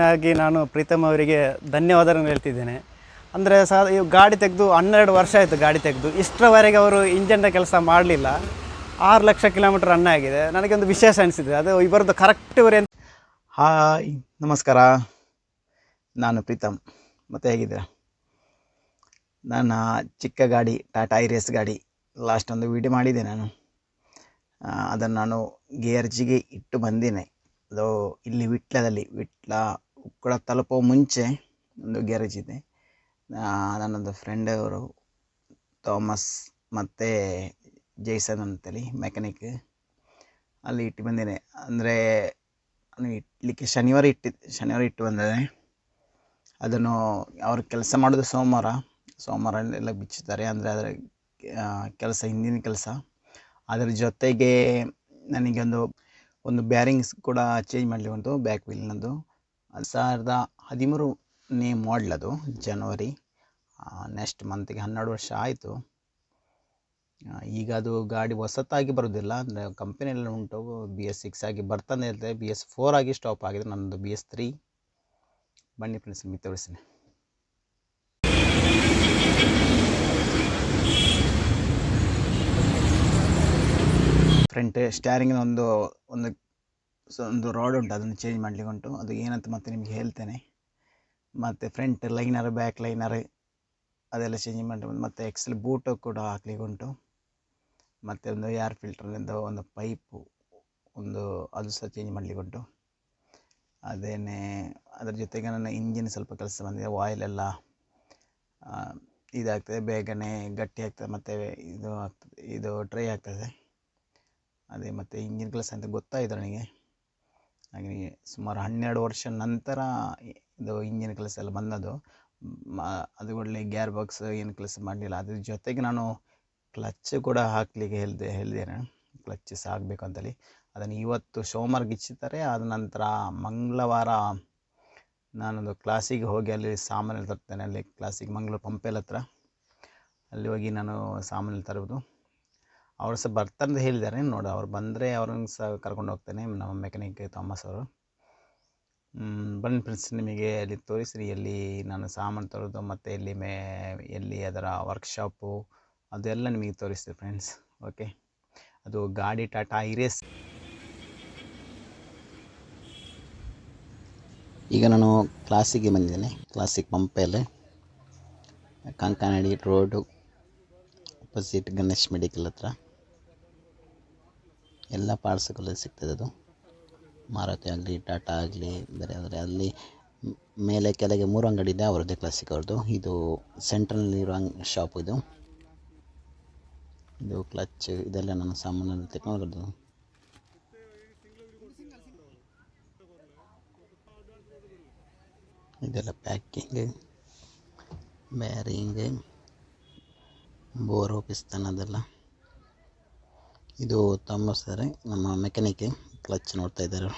ಆಗಿ ನಾನು ಪ್ರೀತಮ್ ಅವರಿಗೆ ಧನ್ಯವಾದಗಳನ್ನು ಹೇಳ್ತಿದ್ದೇನೆ. ಅಂದರೆ ಸಹ ಇವು ಗಾಡಿ ತೆಗೆದು ಹನ್ನೆರಡು ವರ್ಷ ಆಯಿತು ಗಾಡಿ ತೆಗೆದು. ಇಷ್ಟರವರೆಗೆ ಅವರು ಇಂಜನ್ನ ಕೆಲಸ ಮಾಡಲಿಲ್ಲ. ಆರು ಲಕ್ಷ ಕಿಲೋಮೀಟರ್ ರನ್ ಆಗಿದೆ. ನನಗೆ ಒಂದು ವಿಶೇಷ ಅನಿಸಿದೆ. ಅದು ಇವರದ್ದು ಕರೆಕ್ಟ್ ಇವರು ಹಾಯ್, ನಮಸ್ಕಾರ. ನಾನು ಪ್ರೀತಮ್. ಮತ್ತೆ ಹೇಗಿದ್ದೀರಾ? ನನ್ನ ಚಿಕ್ಕ ಗಾಡಿ, ಟಾಟಾ ಐರಿಯಸ್ ಗಾಡಿ ಲಾಸ್ಟ್ ಒಂದು ವೀಡಿಯೋ ಮಾಡಿದ್ದೆ ನಾನು. ಅದನ್ನು ನಾನು ಗೇರ್ಜಿಗೆ ಇಟ್ಟು ಬಂದಿನಿ. ಅದು ಇಲ್ಲಿ ವಿಟ್ಲದಲ್ಲಿ, ವಿಟ್ಲ ಉಕ್ಕಳ ತಲುಪೋ ಮುಂಚೆ ಒಂದು ಗ್ಯಾರೇಜ್ ಇದೆ. ನನ್ನದು ಫ್ರೆಂಡ್ ಅವರು ಥಾಮಸ್ ಮತ್ತು ಜೈಸನ್ ಅಂತೇಳಿ ಮೆಕ್ಯಾನಿಕ್ ಅಲ್ಲಿ ಇಟ್ಟು ಬಂದಿದೆ ಅಂದರೆ ಇಟ್ಲಿಕ್ಕೆ ಶನಿವಾರ ಇಟ್ಟಿ, ಶನಿವಾರ ಇಟ್ಟು ಬಂದಿದೆ. ಅದನ್ನು ಅವ್ರು ಕೆಲಸ ಮಾಡೋದು ಸೋಮವಾರ. ಸೋಮವಾರ ಎಲ್ಲ ಬಿಚ್ಚುತ್ತಾರೆ ಅಂದರೆ ಅದರ ಕೆಲಸ, ಹಿಂದಿನ ಕೆಲಸ. ಅದರ ಜೊತೆಗೆ ನನಗೆ ಒಂದು ಒಂದು ಬ್ಯಾರಿಂಗ್ಸ್ ಕೂಡ ಚೇಂಜ್ ಮಾಡಲಿ ಒಂದು ಬ್ಯಾಕ್ ವೀಲ್ನದ್ದು ಸಾವಿರದ ಹದಿಮೂರನೇ ಮಾಡಲ್ ಅದು ಜನವರಿ ನೆಕ್ಸ್ಟ್ ಮಂತಿಗೆ ಹನ್ನೆರಡು ವರ್ಷ ಆಯಿತು. ಈಗ ಅದು ಗಾಡಿ ಹೊಸತಾಗಿ ಬರೋದಿಲ್ಲ. ಅಂದರೆ ಕಂಪನಿಯಲ್ಲಿ ಉಂಟು ಬಿ ಎಸ್ ಸಿಕ್ಸ್ ಆಗಿ ಬರ್ತಾನೆ ಇರ್ತದೆ ಬಿ ಎಸ್ ಫೋರ್ ಆಗಿ ಸ್ಟಾಪ್ ಆಗಿದೆ. ನನ್ನದು ಬಿ ಎಸ್ ತ್ರೀ ಬನ್ನಿ ಫ್ರೆಂಡ್ಸ್ ನಿಮಗೆ ತೋರಿಸ್ತೀನಿ. ಫ್ರಂಟ್ ಸ್ಟ್ಯಾರಿಂಗಿನ ಒಂದು ಒಂದು ಸೊ ಒಂದು ರಾಡ್ ಉಂಟು, ಅದನ್ನು ಚೇಂಜ್ ಮಾಡಲಿಕ್ಕೆ ಉಂಟು ಅದು ಏನಂತ ಮತ್ತೆ ನಿಮಗೆ ಹೇಳ್ತೇನೆ. ಮತ್ತು ಫ್ರಂಟ್ ಲೈನರ್ ಬ್ಯಾಕ್ ಲೈನರ್ ಅದೆಲ್ಲ ಚೇಂಜ್ ಮಾಡಿ, ಮತ್ತು ಎಕ್ಸೆಲ್ ಬೂಟು ಕೂಡ ಹಾಕ್ಲಿಕ್ಕೆ ಉಂಟು ಮತ್ತು ಒಂದು ಏರ್ ಫಿಲ್ಟ್ರಿಂದ ಒಂದು ಪೈಪು ಒಂದು ಅದು ಸಹ ಚೇಂಜ್ ಮಾಡಲಿಕ್ಕೆ ಉಂಟು ಅದೇನೇ, ಅದ್ರ ಜೊತೆಗೆ ನನ್ನ ಇಂಜಿನ್ ಸ್ವಲ್ಪ ಕೆಲಸ ಬಂದಿದೆ ಆಯಿಲ್ ಎಲ್ಲ ಇದಾಗ್ತದೆ, ಬೇಗನೆ ಗಟ್ಟಿ ಆಗ್ತದೆ, ಮತ್ತು ಇದು ಆಗ್ತದೆ, ಇದು ಟ್ರೈ ಆಗ್ತದೆ. ಅದೇ ಮತ್ತು ಇಂಜಿನ್ ಕೆಲಸ ಅಂತ ಗೊತ್ತಾಯಿತು ನನಗೆ. ಹಾಗೆ ಸುಮಾರು ಹನ್ನೆರಡು ವರ್ಷ ನಂತರ ಇದು ಇಂಜಿನ್ ಕೆಲಸ ಎಲ್ಲ ಬಂದದ್ದು. ಅದು ಒಳ್ಳೆ ಗ್ಯಾರ್ ಬಾಕ್ಸ್ ಏನು ಕೆಲಸ ಮಾಡಲಿಲ್ಲ. ಅದ್ರ ಜೊತೆಗೆ ನಾನು ಕ್ಲಚ್ ಕೂಡ ಹಾಕಲಿಕ್ಕೆ ಹೇಳಿದೆ ಹೇಳಿದ್ದೇನೆ ಕ್ಲಚ್ ಸಾಕಬೇಕು ಅಂತೇಳಿ. ಅದನ್ನು ಇವತ್ತು ಸೋಮವಾರ ಗಿಚ್ಚುತ್ತಾರೆ ಅದ ನಂತರ ಮಂಗಳವಾರ ನಾನೊಂದು ಕ್ಲಾಸಿಗೆ ಹೋಗಿ ಅಲ್ಲಿ ಸಾಮಾನು ತರ್ತೇನೆ. ಅಲ್ಲಿ ಕ್ಲಾಸಿಗೆ ಮಂಗಳೂರು ಪಂಪೆಲ್ ಹತ್ರ. ಅಲ್ಲಿ ಹೋಗಿ ನಾನು ಸಾಮಾನು ತರುವುದು. ಅವರು ಸಹ ಬರ್ತಾರಂತ ಹೇಳಿದ್ದಾರೆ. ನೋಡು, ಅವ್ರು ಬಂದರೆ ಅವ್ರನ್ನ ಸಹ ಕರ್ಕೊಂಡು ಹೋಗ್ತೇನೆ ನಮ್ಮ ಮೆಕ್ಯಾನಿಕ್ ಥಾಮಸ್ ಅವರು. ಬನ್ನಿ ಫ್ರೆಂಡ್ಸ್ ನಿಮಗೆ ಅಲ್ಲಿ ತೋರಿಸ್ರಿ ಎಲ್ಲಿ ನಾನು ಸಾಮಾನು ತರೋದು, ಮತ್ತು ಎಲ್ಲಿ ಮೇ, ಎಲ್ಲಿ ಅದರ ವರ್ಕ್ಶಾಪು ಅದೆಲ್ಲ ನಿಮಗೆ ತೋರಿಸ್ತೀವಿ ಫ್ರೆಂಡ್ಸ್ ಓಕೆ ಅದು ಗಾಡಿ ಟಾಟಾ ಐರೇಸ್ ಈಗ ನಾನು ಕ್ಲಾಸಿಗೆ ಬಂದಿದ್ದೇನೆ. Classic ಪಂಪಲ್ಲಿ Kankanady road opposite Ganesh medical ಹತ್ರ. ಎಲ್ಲ ಪಾರ್ಟ್ಸ್ಗಳು ಸಿಗ್ತದೆ ಅದು. ಮಾರುತಿ ಆಗಲಿ, ಟಾಟಾ ಆಗಲಿ, ಬೇರೆ ಆದರೆ ಅಲ್ಲಿ ಮೇಲೆ ಕೆಳಗೆ ಮೂರು ಅಂಗಡಿ ಇದೆ, ಅವರದ್ದೇ ಕ್ಲಾಸಿಕ್ ಅವ್ರದ್ದು. ಇದು ಸೆಂಟ್ರಲ್ಲಿರೋ ಅಂಗ್ ಶಾಪ್ ಇದು. ಇದು ಕ್ಲಚ್ ಇದೆಲ್ಲ ನನ್ನ ಸಾಮಾನ್ಯ ತೆಕ್ಕೊಂಡು ಇದೆಲ್ಲ ಪ್ಯಾಕಿಂಗ್ ಬ್ಯಾರಿಂಗ್ ಬೋರ್ ಪಿಸ್ತನ್ ಅದೆಲ್ಲ ಇದು ತಮ್ಮ ಸರ್, ನಮ್ಮ ಮೆಕ್ಯಾನಿಕ್ ಕ್ಲಚ್ ನೋಡ್ತಾ ಇದ್ದಾರೆ.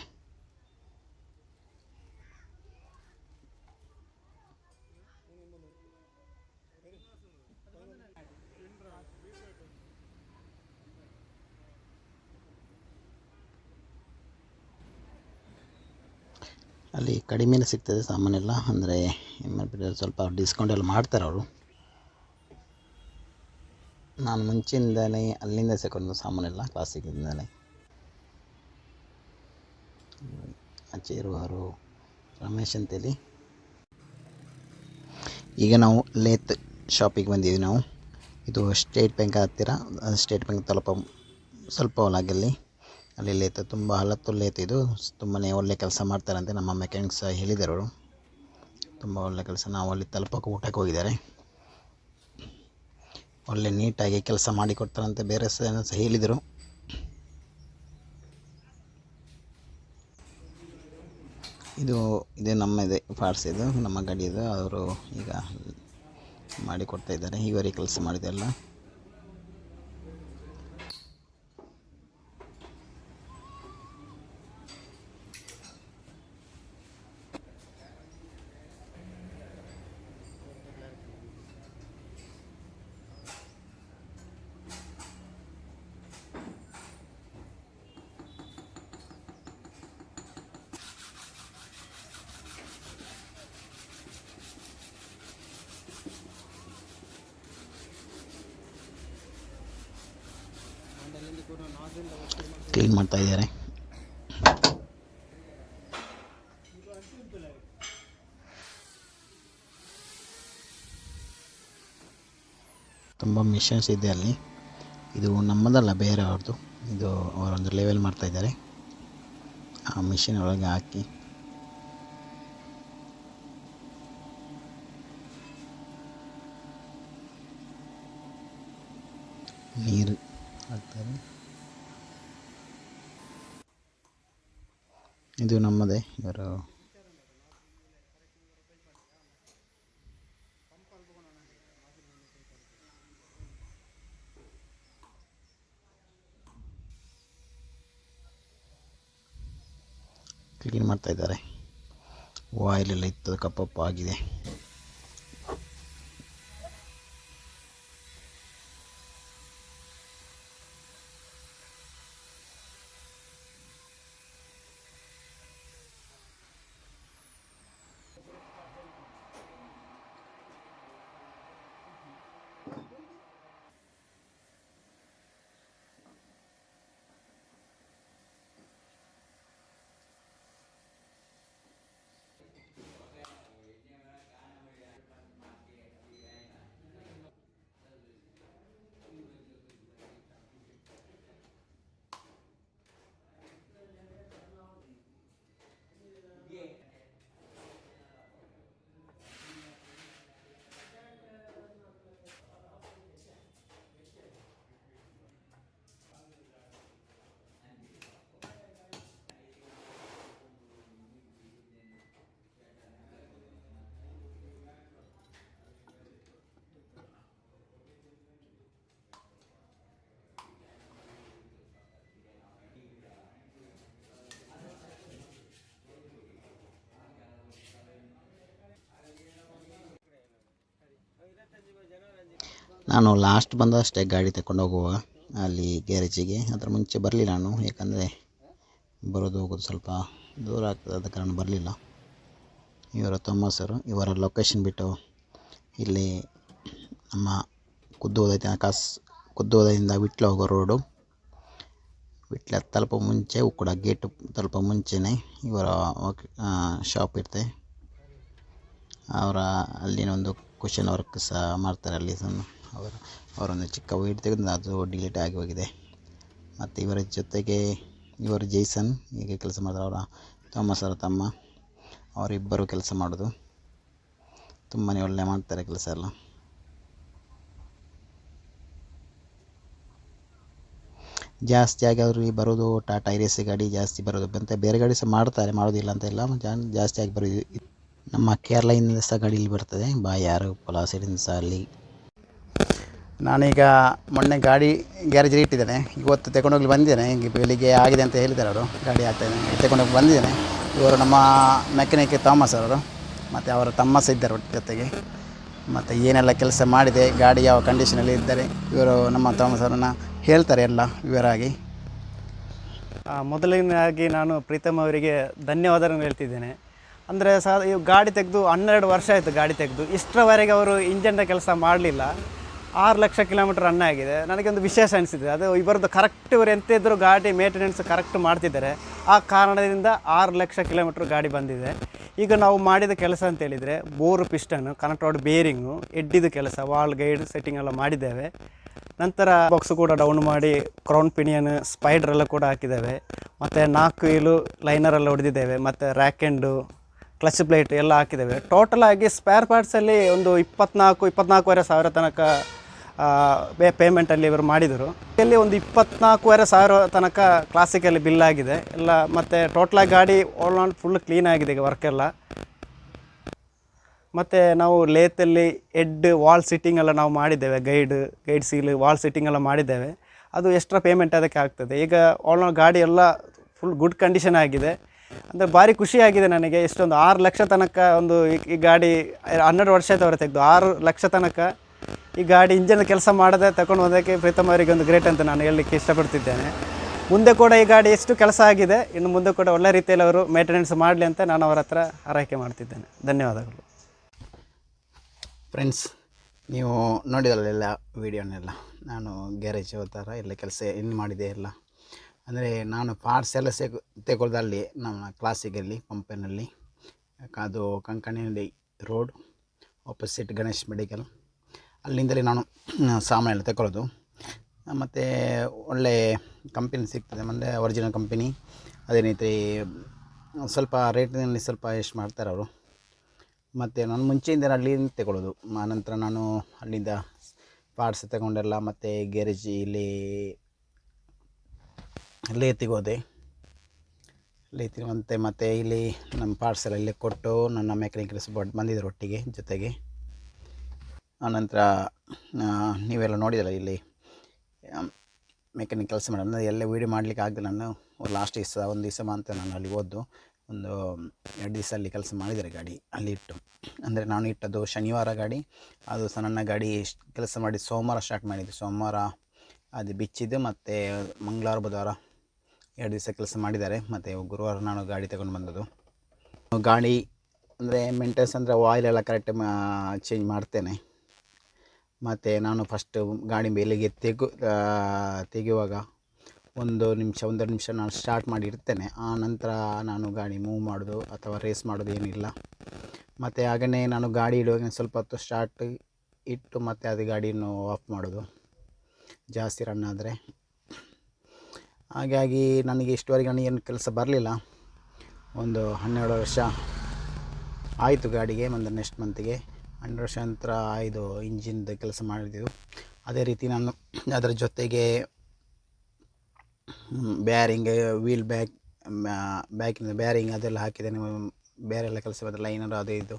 ಅಲ್ಲಿ ಕಡಿಮೆನೇ ಸಿಗ್ತದೆ ಸಾಮಾನೆಲ್ಲ, ಅಂದರೆ ಏನು ಸ್ವಲ್ಪ ಡಿಸ್ಕೌಂಟ್ ಎಲ್ಲ ಮಾಡ್ತಾರೆ ಅವರು. ನಾನು ಮುಂಚಿನಿಂದಲೇ ಅಲ್ಲಿಂದ ತಗೊಂಡು ಸಾಮಾನೆಲ್ಲ ಕ್ಲಾಸಿಗಿಂದಲೇ ಆಚೆ ಇರುವವರು ರಮೇಶ್ ಅಂತೇಳಿ. ಈಗ ನಾವು ಲೇತ್ ಶಾಪಿಗೆ ಬಂದಿದ್ದೀವಿ ನಾವು. ಇದು ಸ್ಟೇಟ್ ಬ್ಯಾಂಕ್ ಹತ್ತಿರ ಸ್ಟೇಟ್ ಬ್ಯಾಂಕ್ ತಲುಪ ಸ್ವಲ್ಪ ಒಳಗಲ್ಲಿ. ಅಲ್ಲಿ ಲೇತ್, ತುಂಬ ಹಲತ್ತು ಲೇತ್ ಇದು. ತುಂಬಾ ಒಳ್ಳೆ ಕೆಲಸ ಮಾಡ್ತಾರಂತೆ ನಮ್ಮ ಮೆಕ್ಯಾನಿಕ್ಸ್ ಹೇಳಿದರು ತುಂಬ ಒಳ್ಳೆ ಕೆಲಸ. ನಾವು ಅಲ್ಲಿ ತಲುಪಕ್ಕೆ ಊಟಕ್ಕೆ ಹೋಗಿದ್ದಾರೆ. ಒಳ್ಳೆ ನೀಟಾಗಿ ಕೆಲಸ ಮಾಡಿಕೊಡ್ತಾರಂತೆ ಬೇರೆ ಸಹ ಹೇಳಿದರು ಇದು, ಇದೆ ನಮ್ಮ ಇದೆ ಪಾರ್ಟ್ಸ್ ಇದು, ನಮ್ಮ ಗಡಿಯದು. ಅವರು ಈಗ ಮಾಡಿಕೊಡ್ತಾ ಇದ್ದಾರೆ. ಈವರೆಗೆ ಕೆಲಸ ಮಾಡಿದೆಲ್ಲ ಕ್ಲೀನ್ ಮಾಡ್ತಾ ಇದ್ದಾರೆ. ತುಂಬ ಮಿಷನ್ಸ್ ಇದೆ ಅಲ್ಲಿ. ಇದು ನಮ್ಮದಲ್ಲ ಬೇರೆಯವ್ರದ್ದು ಇದು ಅವರೊಂದು ಲೆವೆಲ್ ಮಾಡ್ತಾ ಇದ್ದಾರೆ. ಆ ಮಿಷಿನ್ ಒಳಗೆ ಹಾಕಿ. ನೀರು ಹಾಕ್ತಾರೆ. ಇದು ನಮ್ಮದೇ ಇವರು ಕ್ಲೀನ್ ಮಾಡ್ತಾ ಇದ್ದಾರೆ. ಆಯಿಲ್ ಎಲ್ಲ ಇತ್ತು ಕಪ್ಪಪ್ಪ ಆಗಿದೆ ನಾನು ಲಾಸ್ಟ್ ಬಂದಷ್ಟೇ ಗಾಡಿ ತಗೊಂಡು ಹೋಗುವಾಗ ಅಲ್ಲಿ ಗ್ಯಾರೇಜಿಗೆ. ಅದರ ಮುಂಚೆ ಬರಲಿಲ್ಲ ನಾನು, ಯಾಕಂದರೆ ಬರೋದು ಹೋಗೋದು ಸ್ವಲ್ಪ ದೂರ ಆಗ್ತದೆ ಆದ ಕಾರಣ ಬರಲಿಲ್ಲ. ಇವರ ತೊಮ್ಮಸರು ಇವರ ಲೊಕೇಶನ್ ಬಿಟ್ಟು ಇಲ್ಲಿ ನಮ್ಮ ಕುದ್ದೋದ ಕಾಸ್ ಕುದ್ದೋದದಿಂದ ವಿಟ್ಲ ಹೋಗೋ ರೋಡು ವಿಟ್ಲ ತಲುಪೋ ಮುಂಚೆ, ಉಕ್ಕುಡ ಗೇಟ್ ತಲುಪೋ ಮುಂಚೆನೇ ಇವರ ಶಾಪ್ ಇರುತ್ತೆ. ಅವರ ಅಲ್ಲಿನ ಒಂದು ಕ್ವಶನ್ ವರ್ಕ್ ಸಹ ಮಾಡ್ತಾರೆ ಅಲ್ಲಿ. ಸಹ ಅವರ ಅವರೊಂದು ಚಿಕ್ಕ ವೈಟ್ ತೆಗೆದು ಅದು ಡಿಲೀಟ್ ಆಗಿ ಹೋಗಿದೆ. ಮತ್ತು ಇವರ ಜೊತೆಗೆ ಇವರು ಜೈಸನ್ ಹೀಗೆ ಕೆಲಸ ಮಾಡಿದ್ರು ಅವರ ಥಾಮಸ್ ಅವರ ತಮ್ಮ. ಅವರಿಬ್ಬರು ಕೆಲಸ ಮಾಡೋದು. ತುಂಬಾ ಒಳ್ಳೆ ಮಾಡ್ತಾರೆ ಕೆಲಸ ಎಲ್ಲ. ಜಾಸ್ತಿ ಆಗಿ ಅವರು ಬರೋದು ಟಾಟಾ ಐರಿಯಸ್ ಗಾಡಿ ಜಾಸ್ತಿ ಬರೋದು ಅಂತ ಬೇರೆ ಗಾಡಿ ಸಹ ಮಾಡ್ತಾರೆ, ಮಾಡೋದಿಲ್ಲ ಅಂತ ಇಲ್ಲ ಜಾಸ್ತಿಯಾಗಿ ಬರೋದು ನಮ್ಮ ಕೇರಳದಿಂದ ಸಹ ಗಾಡಿ ಇಲ್ಲಿ ಬರ್ತದೆ ಬಾಯಾರು ಪಲಾಸರಿಂದ ಸಹ ಅಲ್ಲಿ. ನಾನೀಗ ಮೊನ್ನೆ ಗಾಡಿ ಗ್ಯಾರೇಜಲ್ಲಿ ಇಟ್ಟಿದ್ದೇನೆ. ಇವತ್ತು ತಗೊಂಡೋಗಿ ಬಂದಿದ್ದೇನೆ. ಈಗ ಬೆಳಿಗ್ಗೆ ಆಗಿದೆ ಅಂತ ಹೇಳಿದ್ದಾರೆ ಅವರು. ಗಾಡಿ ಆಗ್ತಾ ಇದೆ. ತಗೊಂಡೋಗಿ ಬಂದಿದ್ದೇನೆ. ಇವರು ನಮ್ಮ ಮೆಕ್ಯಾನಿಕ್ ಥಾಮಸ್ ಅವರು ಮತ್ತು ಅವರ ತಮ್ಮ ಸಹ ಇದ್ದಾರೆ ಒಟ್ಟು ಜೊತೆಗೆ. ಮತ್ತು ಏನೆಲ್ಲ ಕೆಲಸ ಮಾಡಿದೆ, ಗಾಡಿ ಯಾವ ಕಂಡೀಷನಲ್ಲಿ ಇದ್ದಾರೆ ಇವರು ನಮ್ಮ ಥಾಮಸ್ ಅವರನ್ನು ಹೇಳ್ತಾರೆ ಎಲ್ಲ ವಿವರಾಗಿ ಮೊದಲನೇದಾಗಿ ನಾನು ಪ್ರೀತಮ್ ಅವರಿಗೆ ಧನ್ಯವಾದಗಳನ್ನು ಹೇಳ್ತಿದ್ದೇನೆ. ಅಂದರೆ ಸಾ, ಈ ಗಾಡಿ ತೆಗೆದು ಹನ್ನೆರಡು ವರ್ಷ ಆಯಿತು ಗಾಡಿ ತೆಗೆದು. ಇಷ್ಟರವರೆಗೆ ಅವರು ಇಂಜನ್ನ ಕೆಲಸ ಮಾಡಲಿಲ್ಲ. ಆರು ಲಕ್ಷ ಕಿಲೋಮೀಟರ್ ರನ್ ಆಗಿದೆ. ನನಗೆ ಒಂದು ವಿಶೇಷ ಅನಿಸಿದೆ. ಅದು ಇವರದ್ದು ಕರೆಕ್ಟ್ ಇವರು ಎಂತ ಇದ್ದರೂ ಗಾಡಿ ಮೇಂಟೆನೆನ್ಸ್ ಕರೆಕ್ಟ್ ಮಾಡ್ತಿದ್ದಾರೆ. ಆ ಕಾರಣದಿಂದ ಆರು ಲಕ್ಷ ಕಿಲೋಮೀಟ್ರ್ ಗಾಡಿ ಬಂದಿದೆ. ಈಗ ನಾವು ಮಾಡಿದ ಕೆಲಸ ಅಂತ ಹೇಳಿದರೆ bore piston connect rod bearing ಎಡ್ಡಿದ ಕೆಲಸ ವಾಲ್ ಗೈಡ್ ಸೆಟ್ಟಿಂಗ್ ಎಲ್ಲ ಮಾಡಿದ್ದೇವೆ. ನಂತರ ಬಾಕ್ಸ್ ಕೂಡ ಡೌನ್ ಮಾಡಿ ಕ್ರೌನ್ ಪಿನಿಯನ್ ಸ್ಪೈಡರ್ ಎಲ್ಲ ಕೂಡ ಹಾಕಿದ್ದೇವೆ. ಮತ್ತು ನಾಲ್ಕು ವೀಲು ಲೈನರ್ ಎಲ್ಲ ಹೊಡೆದಿದ್ದೇವೆ. ಮತ್ತು ರ್ಯಾಕ್ ಎಂಡು ಕ್ಲಚ್ ಪ್ಲೇಟ್ ಎಲ್ಲ ಹಾಕಿದ್ದೇವೆ. ಟೋಟಲ್ ಆಗಿ ಸ್ಪೇರ್ ಪಾರ್ಟ್ಸಲ್ಲಿ ಒಂದು ಇಪ್ಪತ್ನಾಲ್ಕು, ಇಪ್ಪತ್ನಾಲ್ಕೂವರೆ ಸಾವಿರ ತನಕ ಪೇಮೆಂಟಲ್ಲಿ ಇವರು ಮಾಡಿದರು. ಇಲ್ಲಿ ಒಂದು ಇಪ್ಪತ್ನಾಲ್ಕೂವರೆ ಸಾವಿರ ತನಕ ಕ್ಲಾಸಿಕಲ್ಲಿ ಬಿಲ್ ಆಗಿದೆ. ಎಲ್ಲ ಮತ್ತು ಟೋಟ್ಲಾಗಿ ಗಾಡಿ ಆಲ್ ಆನ್ ಫುಲ್ ಕ್ಲೀನ್ ಆಗಿದೆ ಈಗ ವರ್ಕೆಲ್ಲ ಮತ್ತು ನಾವು ಲೇತಲ್ಲಿ ಎಡ್ ವಾಲ್ ಸಿಟ್ಟಿಂಗ್ ಎಲ್ಲ ನಾವು ಮಾಡಿದ್ದೇವೆ. Guide guide seal valve seating ಎಲ್ಲ ಮಾಡಿದ್ದೇವೆ. ಅದು ಎಕ್ಸ್ಟ್ರಾ ಪೇಮೆಂಟ್ ಅದಕ್ಕೆ ಆಗ್ತದೆ. ಈಗ ಆಲ್ ಗಾಡಿ ಎಲ್ಲ ಫುಲ್ ಗುಡ್ ಕಂಡೀಷನ್ ಆಗಿದೆ. ಅಂದರೆ ಭಾರಿ ಖುಷಿಯಾಗಿದೆ ನನಗೆ. ಇಷ್ಟೊಂದು ಆರು ಲಕ್ಷ ತನಕ ಒಂದು ಈ- ಗಾಡಿ ಹನ್ನೆರಡು ವರ್ಷ ಆಯ್ತು ಅವರ ತೆಗೆದು ಆರು ಲಕ್ಷ ತನಕ ಈ ಗಾಡಿ ಇಂಜನ್ ಕೆಲಸ ಮಾಡದೆ ತಗೊಂಡು ಹೋದಕ್ಕೆ ಪ್ರೀತಮ್ ಅವರಿಗೆ ಒಂದು ಗ್ರೇಟ್ ಅಂತ ನಾನು ಹೇಳಲಿಕ್ಕೆ ಇಷ್ಟಪಡ್ತಿದ್ದೇನೆ. ಮುಂದೆ ಕೂಡ ಈ ಗಾಡಿ ಎಷ್ಟು ಕೆಲಸ ಆಗಿದೆ, ಇನ್ನು ಮುಂದೆ ಕೂಡ ಒಳ್ಳೆ ರೀತಿಯಲ್ಲಿ ಅವರು ಮೇಂಟೆನೆನ್ಸ್ ಮಾಡಲಿ ಅಂತ ನಾನು ಅವರ ಹತ್ರ ಆರೈಕೆ ಮಾಡ್ತಿದ್ದೇನೆ. ಧನ್ಯವಾದಗಳು. ಫ್ರೆಂಡ್ಸ್ ನೀವು ನೋಡಿದಲ್ಲ ವೀಡಿಯೋನೆಲ್ಲ? ನಾನು ಗ್ಯಾರೇಜ್ ಥರ ಎಲ್ಲ ಕೆಲಸ ಏನು ಮಾಡಿದೆ ಎಲ್ಲ ಅಂದರೆ ನಾನು ಪಾರ್ಟ್ಸ್ ಎಲ್ಲ ಸೇ ತೆಗೊಳ್ದಲ್ಲಿ ನಮ್ಮ ಕ್ಲಾಸಿಗಲ್ಲಿ ಪಂಪೆನಲ್ಲಿ ಅದು ಕಂಕಣಿಯಲ್ಲಿ ರೋಡ್ ಆಪೋಸಿಟ್ ಗಣೇಶ್ ಮೆಡಿಕಲ್ ಅಲ್ಲಿಂದಲೇ ನಾನು ಸಾಮಾನೆಲ್ಲ ತಗೊಳ್ಳೋದು ಮತ್ತು ಒಳ್ಳೆ ಕಂಪೆನಿ ಸಿಗ್ತದೆ, ಅಂದರೆ ಒರಿಜಿನಲ್ ಕಂಪೆನಿ ಅದೇ ರೀತಿ, ಸ್ವಲ್ಪ ರೇಟ್ನಲ್ಲಿ ಸ್ವಲ್ಪ ಎಷ್ಟು ಮಾಡ್ತಾರೆ ಅವರು. ಮತ್ತು ನಾನು ಮುಂಚೆಯಿಂದ ಅಲ್ಲಿಂದ ತಗೊಳ್ಳೋದು ಆನಂತರ ನಂತರ ನಾನು ಅಲ್ಲಿಂದ ಪಾರ್ಟ್ಸ್ ತಗೊಂಡೆಲ್ಲ ಮತ್ತು ಗ್ಯಾರೇಜ್ ಇಲ್ಲಿ ಲೇತಿಗೆ ಎತ್ತಿಗೋದೆ ಅಲ್ಲಿ ಎತ್ತಿರುವಂತೆ ಮತ್ತು ಇಲ್ಲಿ ನಮ್ಮ ಪಾರ್ಟ್ಸ್ ಎಲ್ಲ ಇಲ್ಲಿ ಕೊಟ್ಟು ನನ್ನ ಮೆಕ್ಯಾನಿಕಲ್ಸ್ ಬಂದಿದ್ದರು ಒಟ್ಟಿಗೆ ಜೊತೆಗೆ. ಆನಂತರ ನೀವೆಲ್ಲ ನೋಡಿದಲ್ಲ ಇಲ್ಲಿ ಮೆಕ್ಯಾನಿಕ್ ಕೆಲಸ ಮಾಡೋಣ ಎಲ್ಲ ವೀಡಿಯೋ ಮಾಡಲಿಕ್ಕೆ ಆಗಲಿಲ್ಲ ನಾನು ಲಾಸ್ಟ್ ದಿವಸ, ಒಂದು ದಿವಸ ಅಂತ ನಾನು ಅಲ್ಲಿ ಓದ್ದು ಒಂದು, ಎರಡು ದಿವಸ ಅಲ್ಲಿ ಕೆಲಸ ಮಾಡಿದರೆ ಗಾಡಿ, ಅಲ್ಲಿ ಇಟ್ಟು. ಅಂದರೆ ನಾನು ಇಟ್ಟದ್ದು ಶನಿವಾರ ಗಾಡಿ, ಅದು ಸಹ ನನ್ನ ಗಾಡಿ ಕೆಲಸ ಮಾಡಿ ಸೋಮವಾರ ಸ್ಟಾರ್ಟ್ ಮಾಡಿದ್ದು. ಸೋಮವಾರ ಅದು ಬಿಚ್ಚಿದ್ದು ಮತ್ತು ಮಂಗಳವಾರ, ಬುಧವಾರ ಎರಡು ದಿವಸ ಕೆಲಸ ಮಾಡಿದ್ದಾರೆ. ಮತ್ತು ಗುರುವಾರ ನಾನು ಗಾಡಿ ತಗೊಂಡು ಬಂದದ್ದು. ಗಾಡಿ ಅಂದರೆ ಮೆಂಟೆನ್ಸ್ ಅಂದರೆ ಆಯಿಲ್ ಎಲ್ಲ ಕರೆಕ್ಟ್ ಚೇಂಜ್ ಮಾಡ್ತೇನೆ. ಮತ್ತು ನಾನು ಫಸ್ಟ್ ಗಾಡಿ ಮೇಲೆಗೆ ತೆಗು ತೆಗೆಯುವಾಗ ಒಂದು ನಿಮಿಷ, ಒಂದೆರಡು ನಿಮಿಷ ನಾನು ಸ್ಟಾರ್ಟ್ ಮಾಡಿ ಇಡ್ತೇನೆ ಆ ನಂತರ ನಾನು ಗಾಡಿ ಮೂವ್ ಮಾಡೋದು ಅಥವಾ ರೇಸ್ ಮಾಡೋದು ಏನಿಲ್ಲ. ಮತ್ತು ಹಾಗೆಯೇ ನಾನು ಗಾಡಿ ಇಡುವಾಗ ಸ್ವಲ್ಪ ಹೊತ್ತು ಸ್ಟಾರ್ಟ್ ಇಟ್ಟು ಮತ್ತು ಅದು ಗಾಡಿಯನ್ನು ಆಫ್ ಮಾಡೋದು. ಜಾಸ್ತಿ ರನ್ ಆದರೆ. ಹಾಗಾಗಿ ನನಗೆ ಇಷ್ಟುವರೆಗೆ ನನಗೆ ಏನು ಕೆಲಸ ಬರಲಿಲ್ಲ. ಒಂದು ಹನ್ನೆರಡು ವರ್ಷ ಆಯಿತು ಗಾಡಿಗೆ, ಒಂದು ನೆಕ್ಸ್ಟ್ ಮಂತಿಗೆ ಹನ್ನೆರಡು ಶಂತ್ರ ಇದು ಇಂಜಿನ್ದು ಕೆಲಸ ಮಾಡಿದ್ದೆವು ಅದೇ ರೀತಿ ನಾನು ಅದರ ಜೊತೆಗೆ ಬ್ಯಾರಿಂಗ್ ವೀಲ್ ಬ್ಯಾಕ್ ಬ್ಯಾಕಿನ ಬ್ಯಾರಿಂಗ್ ಅದೆಲ್ಲ ಹಾಕಿದ್ದೇನೆ ಬೇರೆ ಎಲ್ಲ ಕೆಲಸ ಮಾಡಿದ್ರೆ ಲೈನರ್ ಅದು ಇದು.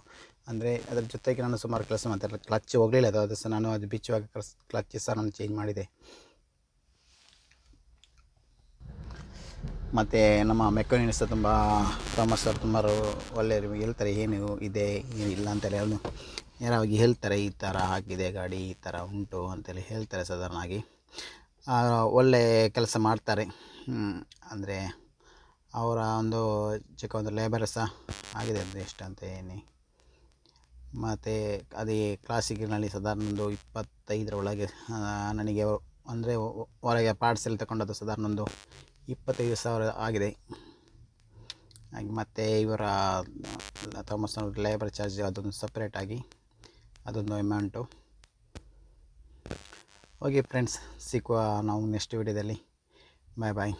ಅಂದರೆ ಅದ್ರ ಜೊತೆಗೆ ನಾನು ಸುಮಾರು ಕೆಲಸ ಮಾಡ್ತಾರೆ ಕ್ಲಚ್ ಹೋಗಲಿಲ್ಲ ಅದು. ಅದು ಸಹ ನಾನು ಅದು ಬಿಚ್ಚುವಾಗ ಕ್ಲಚ್ ಸಹ ನಾನು ಚೇಂಜ್ ಮಾಡಿದೆ. ಮತ್ತು ನಮ್ಮ ಮೆಕ್ಯಾನಿಕ್ಸ್ ತುಂಬ ಫೇಮಸ್ ಸರ್ ತುಂಬ ಒಳ್ಳೆಯ ಹೇಳ್ತಾರೆ, ಏನು ಇದೆ? ಏನು ಇಲ್ಲ ಅಂತೇಳಿ ಹೇಳಿ. ನೇರವಾಗಿ ಹೇಳ್ತಾರೆ ಈ ಥರ ಆಗಿದೆ ಗಾಡಿ ಈ ಥರ ಉಂಟು ಅಂತೇಳಿ ಹೇಳ್ತಾರೆ ಸಾಧಾರಣವಾಗಿ. ಆ, ಒಳ್ಳೆ ಕೆಲಸ ಮಾಡ್ತಾರೆ. ಅಂದರೆ ಅವರ ಒಂದು ಚಿಕ್ಕ ಒಂದು ಲೇಬರ್ ಸಹ ಆಗಿದೆ ಅಂದರೆ ಎಷ್ಟು ಅಂತ ಏನಿ ಮತ್ತು ಅದೇ ಕ್ಲಾಸಿಕ್ನಲ್ಲಿ ಸಾಧಾರಣ ಒಂದು ಇಪ್ಪತ್ತೈದರ ಒಳಗೆ ನನಗೆ ಅಂದರೆ ಹೊರಗೆ ಪಾರ್ಟ್ಸ್ ಎಲ್ಲ ತಗೊಂಡದ್ದು ಸಾಧಾರಣ ಒಂದು ಇಪ್ಪತ್ತೈದು ಸಾವಿರ ಆಗಿದೆ. ಹಾಗೆ ಮತ್ತು ಇವರ ತಮ್ಮ ಲೇಬರ್ ಚಾರ್ಜ್ ಅದೊಂದು ಸಪ್ರೇಟಾಗಿ ಅದೊಂದು ಅಮೌಂಟು ಓಕೆ ಫ್ರೆಂಡ್ಸ್ ಸಿಕ್ಕುವ ನಾವು ನೆಕ್ಸ್ಟ್ ವೀಡಿಯೋದಲ್ಲಿ ಬಾಯ್ ಬಾಯ್